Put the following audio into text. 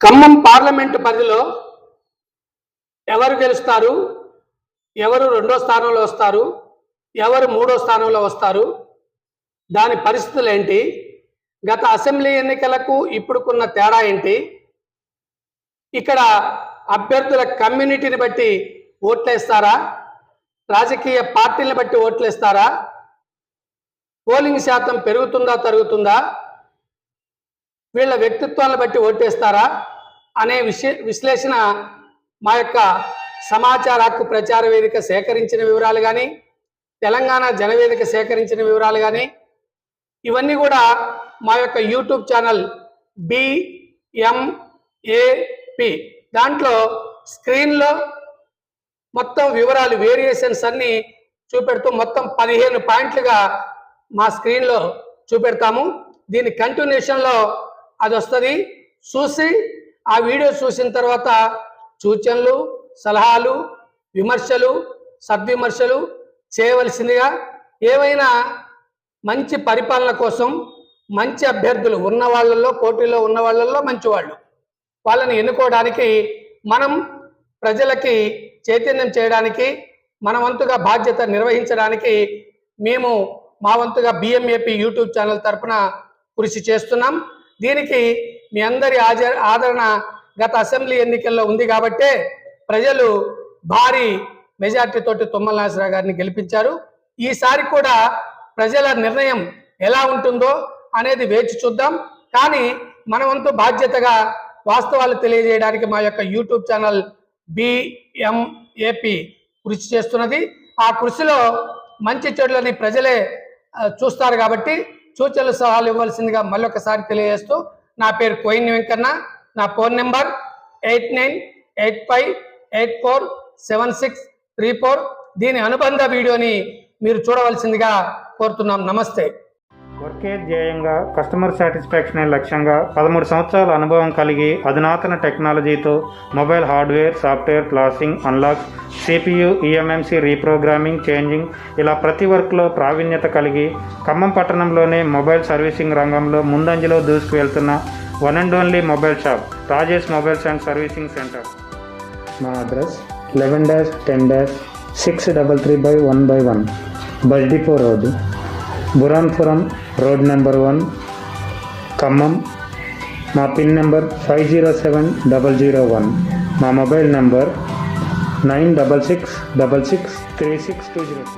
Khammam parliament పరిధిలో ఎవరు గెలుస్తారు? ఎవరు రెండో స్థానంలో వస్తారు? ఎవరు మూడో స్థానంలో వస్తారు? దాని పరిస్థితులు ఏంటి? గత అసెంబ్లీ ఎన్నికలకు ఇప్పుడుకున్న తేడా ఏంటి? ఇక్కడ అభ్యర్థుల కమ్యూనిటీని బట్టి ఓట్లేస్తారా? రాజకీయ పార్టీని బట్టి ఓట్లేస్తారా? పోలింగ్ శాతం పెరుగుతుందా తరుగుతుందా వీళ్ళ వ్యక్తిత్వాలను బట్టి ఓటేస్తారా అనే విషయ విశ్లేషణ మా యొక్క సమాచార హక్కు ప్రచార వేదిక సేకరించిన వివరాలు కానీ తెలంగాణ జనవేదిక సేకరించిన వివరాలు కానీ ఇవన్నీ కూడా మా యొక్క యూట్యూబ్ ఛానల్ బిఎంఏపి దాంట్లో స్క్రీన్లో మొత్తం వివరాలు వేరియేషన్స్ అన్నీ చూపెడుతూ మొత్తం పదిహేను పాయింట్లుగా మా స్క్రీన్లో చూపెడతాము. దీని కంటిన్యూషన్లో అది వస్తుంది చూసి ఆ వీడియో చూసిన తర్వాత సూచనలు సలహాలు విమర్శలు సద్విమర్శలు చేయవలసిందిగా ఏవైనా మంచి పరిపాలన కోసం మంచి అభ్యర్థులు ఉన్న వాళ్ళల్లో పోటీలో ఉన్న వాళ్ళల్లో మంచి వాళ్ళు వాళ్ళని ఎన్నుకోవడానికి మనం ప్రజలకి చైతన్యం చేయడానికి మన వంతుగా బాధ్యత నిర్వహించడానికి మేము మా వంతుగా బిఎంఏపి యూట్యూబ్ ఛానల్ తరఫున కృషి చేస్తున్నాం. దీనికి మీ అందరి ఆదరణ గత అసెంబ్లీ ఎన్నికల్లో ఉంది కాబట్టే ప్రజలు భారీ మెజార్టీ తోటి తుమ్మల నాసిరావు గారిని గెలిపించారు. ఈసారి కూడా ప్రజల నిర్ణయం ఎలా ఉంటుందో అనేది వేచి చూద్దాం. కానీ మన బాధ్యతగా వాస్తవాలు తెలియజేయడానికి మా యొక్క యూట్యూబ్ ఛానల్ బిఎంఏపి కృషి చేస్తున్నది. ఆ కృషిలో మంచి చెడులని ప్రజలే చూస్తారు కాబట్టి సూచనలు సలహాలు ఇవ్వాల్సిందిగా మళ్ళొకసారి తెలియజేస్తూ నా పేరు కోయిన్ వెంకన్న. నా phone number eight nine eight five eight four seven six three four. దీని అనుబంధ వీడియోని మీరు చూడవలసిందిగా కోరుతున్నాం. నమస్తే. వర్కే ధ్యేయంగా కస్టమర్ సాటిస్ఫాక్షనే లక్ష్యంగా పదమూడు సంవత్సరాల అనుభవం కలిగి అధునాతన టెక్నాలజీతో mobile hardware software క్లాసింగ్ unlock CPU EMMC reprogramming changing ఇలా ప్రతి వర్క్లో ప్రావీణ్యత కలిగి ఖమ్మం పట్టణంలోనే మొబైల్ సర్వీసింగ్ రంగంలో ముందంజలో దూసుకువెళ్తున్న one and only mobile shop Rajesh mobiles and servicing centre. మా address eleven dash ten dash six double three by one by one bus depot road Buranpuram road number one खम पि number five zero seven double zero one mobile number nine double six double six three six two zero